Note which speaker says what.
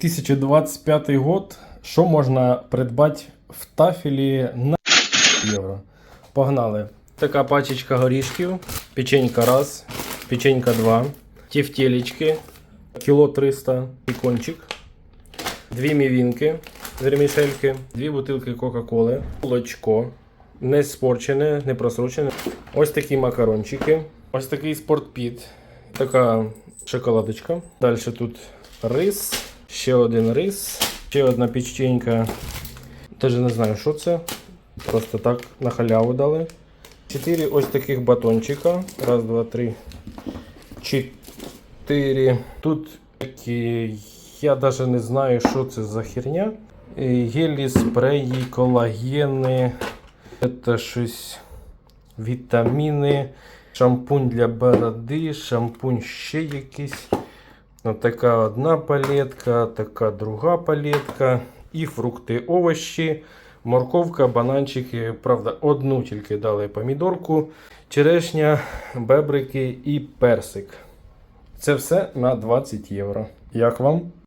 Speaker 1: 2025 год. Що можна придбати в тафелі на євро? Погнали. Така пачечка горішків, печенька раз, печенька два, тефтелечки, кіло 300, ікончик, дві мівінки, вермішельки, дві бутилки Кока-Коли, молочко, не спорчене, не просрочене. Ось такі макарончики, ось такий спортпіт, така шоколадочка. Далі тут рис, ще один рис, ще одна печенька. Теж не знаю, що це. Просто так на халяву дали. Чотири ось таких батончика. Раз, два, три, чотири. Тут такі, я навіть не знаю, що це за херня. Гелі, спреї, колагени. Це щось вітаміни, шампунь для бороди, шампунь ще якийсь. Така одна палетка, така друга палетка. І фрукти, овощі, морковка, бананчики. Правда, одну тільки дали помідорку, черешня, бебрики і персик. Це все на 20 євро. Як вам?